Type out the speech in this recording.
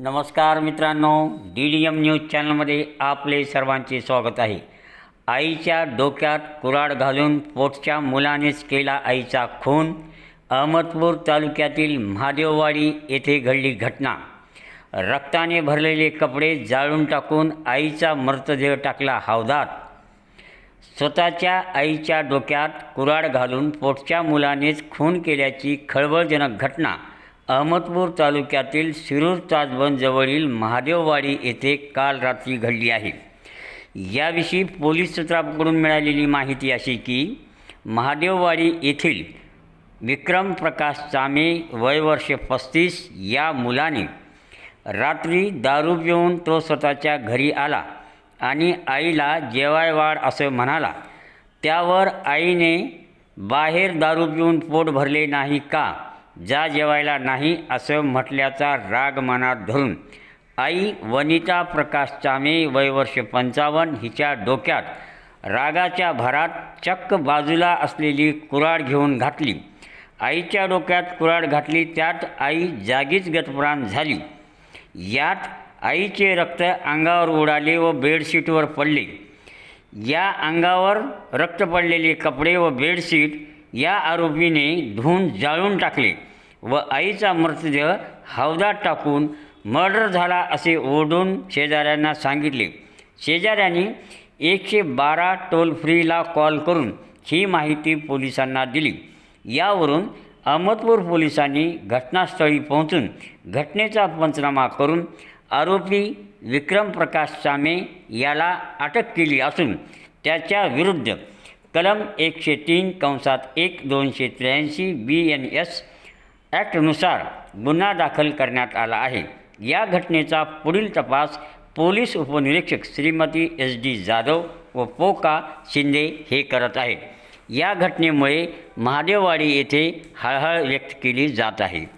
नमस्कार मित्रांनो D D M news चॅनलमध्ये आपले सर्वांचे स्वागत आहे. आईच्या डोक्यात कुराड घालून पोटच्या मुलानेच केला आईचा खून. अहमदपूर तालुक्यातील महादेववाडी येथे घडली घटना. रक्ताने भरलेले कपडे जाळून टाकून आईचा मृतदेह टाकला हौदात. स्वतःच्या आईच्या डोक्यात कुराड घालून पोटच्या मुलानेच खून केल्याची खळबळजनक घटना अहमदपूर तालुक्यातील शिरूर ताजबंदजवळील महादेववाडी येथे काल रात्री घडली आहे. याविषयी पोलीस सूत्राकडून मिळालेली माहिती अशी की महादेववाडी येथील विक्रम प्रकाश चामे वयवर्ष पस्तीस या मुलाने रात्री दारू पिऊन तो स्वतःच्या घरी आला आणि आईला जेवाय वाढ असं म्हणाला त्यावर आईने बाहेर दारू पिऊन पोट भरले नाही का? जा जेवायला नाही असं म्हटल्याचा राग मनात धरून आई वनिता प्रकाश चामे वयवर्ष पंचावन्न हिच्या डोक्यात रागाच्या भरात चक्क बाजूला असलेली कुराड घेऊन घातली. आईच्या डोक्यात कुराड घातली त्यात आई जागीच गतप्राण झाली. यात आईचे रक्त अंगावर उडाले व बेडशीटवर पडले. या अंगावर रक्त पडलेले कपडे व बेडशीट या आरोपीने धुवून जाळून टाकले. व आईचा मृतदेह हौदात टाकून मर्डर झाला असे ओढून शेजाऱ्यांना सांगितले. शेजाऱ्यांनी एकशे बारा टोल फ्रीला कॉल करून ही माहिती पोलिसांना दिली. यावरून अहमदपूर पोलिसांनी घटनास्थळी पोहोचून घटनेचा पंचनामा करून आरोपी विक्रम प्रकाश सामे याला अटक केली असून त्याच्या विरुद्ध कलम एकशे तीन कंसात एक दोनशे त्र्याऐंशी बी एन एस ॲक्टनुसार गुन्हा दाखल करण्यात आला आहे. या घटनेचा पुढील तपास पोलीस उपनिरीक्षक श्रीमती एस डी जाधव व पोका शिंदे हे करत आहेत. या घटनेमुळे महादेववाडी येथे हळहळ व्यक्त केली जात आहे.